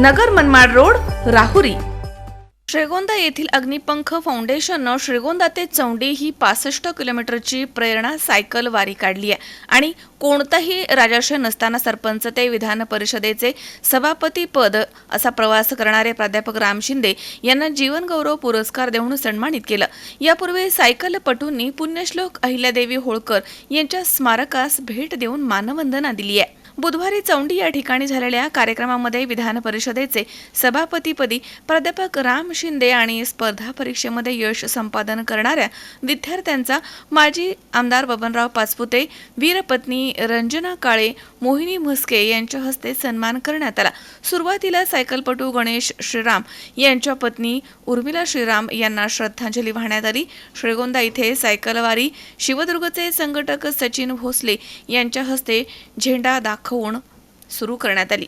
नगर Manmad road Rahuri. Shrigonda येथील अग्निपंख फाउंडेशननं श्रीगोंदा ते चौंडी ही पासष्ट किलोमीटरची प्रेरणा सायकल वारी काढली आहे. आणि कोणताही राजाश्रय नसताना सरपंच ते विधान परिषदेचे सभापती पद असा प्रवास करणारे प्राध्यापक राम शिंदे यांना जीवनगौरव पुरस्कार देऊन सन्मानित केलं. यापूर्वी सायकलपटूंनी पुण्यश्लोक अहिल्यादेवी होळकर यांच्या स्मारकास भेट देऊन मानवंदना दिली आहे. बुधवारी चौंडी या ठिकाणी झालेल्या कार्यक्रमामध्ये विधान परिषदेचे सभापतीपदी प्राध्यापक राम शिंदे आणि स्पर्धा परीक्षेमध्ये यश संपादन करणाऱ्या विद्यार्थ्यांचा माजी आमदार बबनराव पाचपुते वीरपत्नी रंजना काळे मोहिनी म्हस्के यांच्या हस्ते सन्मान करण्यात आला. सुरुवातीला सायकलपटू गणेश श्रीराम यांच्या पत्नी उर्मिला श्रीराम यांना श्रद्धांजली वाहण्यात आली. श्रीगोंदा इथे सायकलवारी शिवदुर्गचे संघटक सचिन भोसले यांच्या हस्ते झेंडा दाखवून सुरू करण्यात आली.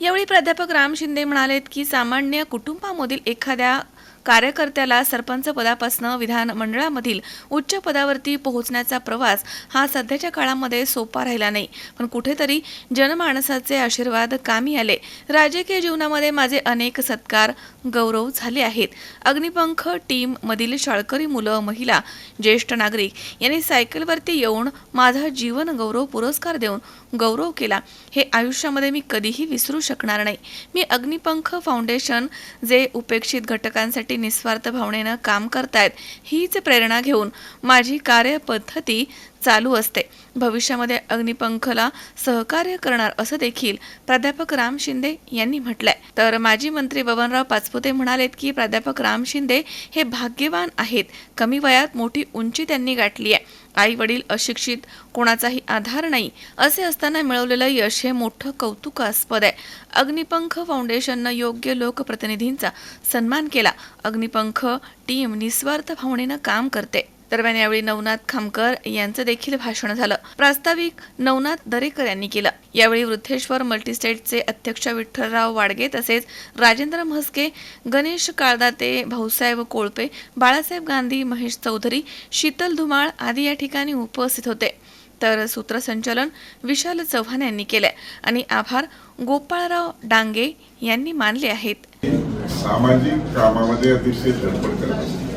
यावेळी प्राध्यापक राम शिंदे म्हणालेत की सामान्य कुटुंबामधील एखाद्या कार्यकर्त्याला सरपंच पदापासनं विधानमंडळामधील उच्च पदावरती पोहोचण्याचा प्रवास हा सध्याच्या काळामध्ये सोपा राहिला नाही. पण कुठेतरी जनमानसाचे आशीर्वाद कामी आले. राजकीय जीवनामध्ये माझे अनेक सत्कार गौरव झाले आहेत. अग्निपंख टीम मधील शाळकरी मुलं महिला ज्येष्ठ नागरिक यांनी सायकलवरती येऊन माझा जीवन गौरव पुरस्कार देऊन गौरव केला. हे आयुष्यामध्ये मी कधीही विसरू शकणार नाही. मी अग्निपंख फाउंडेशन जे उपेक्षित घटकांसाठी निस्वार्थ भावनेनं काम करतायत हीच प्रेरणा घेऊन माझी कार्यपद्धती चालू असते. भविष्यामध्ये अग्निपंखला सहकार्य करणार असं देखील प्राध्यापक राम शिंदे यांनी म्हटलंय. तर माजी मंत्री बबनराव पाचपुते म्हणालेत की प्राध्यापक राम शिंदे हे भाग्यवान आहेत. कमी वयात मोठी उंची त्यांनी गाठली आहे आई वडील अशिक्षित कोणाचाही आधार नाही. असे असताना मिळवलेलं यश हे मोठं कौतुकास्पद आहे. अग्निपंख फाउंडेशननं योग्य लोकप्रतिनिधींचा सन्मान केला. अग्निपंख टीम निस्वार्थ भावनेनं काम करते. दरम्यान यावेळी नवनाथ खामकर यांचं देखील भाषण झालं. प्रास्ताविक नवनाथ दरेकर यांनी केलं. यावेळी वृद्धेश्वर मल्टीस्टेटचे अध्यक्ष विठ्ठलराव वाडगे तसेच राजेंद्र म्हस्के गणेश काळदाते भाऊसाहेब कोळपे बाळासाहेब गांधी महेश चौधरी शीतल धुमाळ आदी या ठिकाणी उपस्थित होते. तर सूत्रसंचालन विशाल चव्हाण यांनी केलंय. आणि आभार गोपाळराव डांगे यांनी मानले आहेत. सामाजिक कामामध्ये अतिशय धडपड करत असते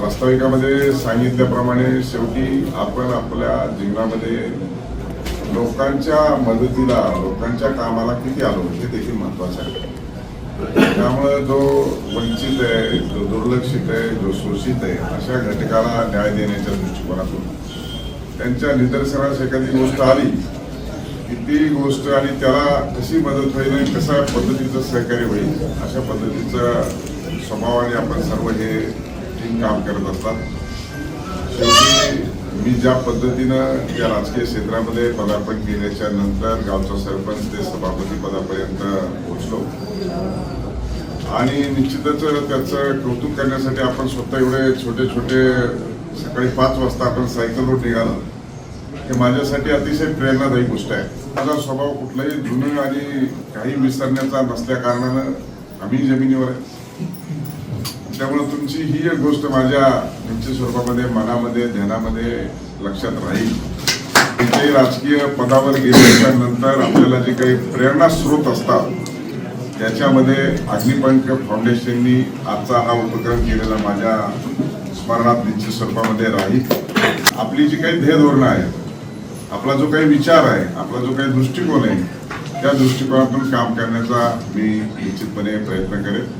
प्रास्ताविकामध्ये सांगितल्याप्रमाणे शेवटी आपण आपल्या जीवनामध्ये लोकांच्या मदतीला लोकांच्या कामाला किती आलो हे देखील महत्वाचं आहे. त्यामुळे जो वंचित आहे जो दुर्लक्षित आहे जो शोषित आहे अशा घटकाला न्याय देण्याच्या दृष्टिकोनातून त्यांच्या निदर्शनास एखादी गोष्ट आली की ती गोष्ट आणि त्याला कशी मदत होईल आणि कशा पद्धतीचं सहकार्य होईल अशा पद्धतीचा स्वभावाने आपण सर्व हे टीम काम करत असतात. शेवटी मी ज्या पद्धतीनं या राजकीय क्षेत्रामध्ये पदार्पण केल्याच्यानंतर गावचा सरपंच ते सभापती पदापर्यंत पोहोचलो. आणि निश्चितच त्याचं कौतुक करण्यासाठी आपण स्वतः एवढे छोटे छोटे सकाळी पाच वाजता आपण सायकलवर निघालो. हे माझ्यासाठी अतिशय प्रेरणादायी गोष्ट आहे. माझा स्वभाव कुठलाही जुनं आणि काही विसरण्याचा नसल्या कारणानं आम्ही जमिनीवर आहे. त्यामुळे तुमची ही एक गोष्ट माझ्या निश्चित स्वरूपामध्ये मनामध्ये ध्यानामध्ये लक्षात राहील. तिथे राजकीय पदावर गेल्याच्यानंतर आपल्याला जे काही प्रेरणा स्रोत असतात त्याच्यामध्ये अग्निपंख फाउंडेशननी आजचा हा उपक्रम केलेला माझ्या स्मरणात निश्चित स्वरूपामध्ये राहील. आपली जी काही ध्येयधोरणं आहेत आपला जो काही विचार आहे आपला जो काही दृष्टिकोन आहे त्या दृष्टिकोनातून काम करण्याचा मी निश्चितपणे प्रयत्न करेन.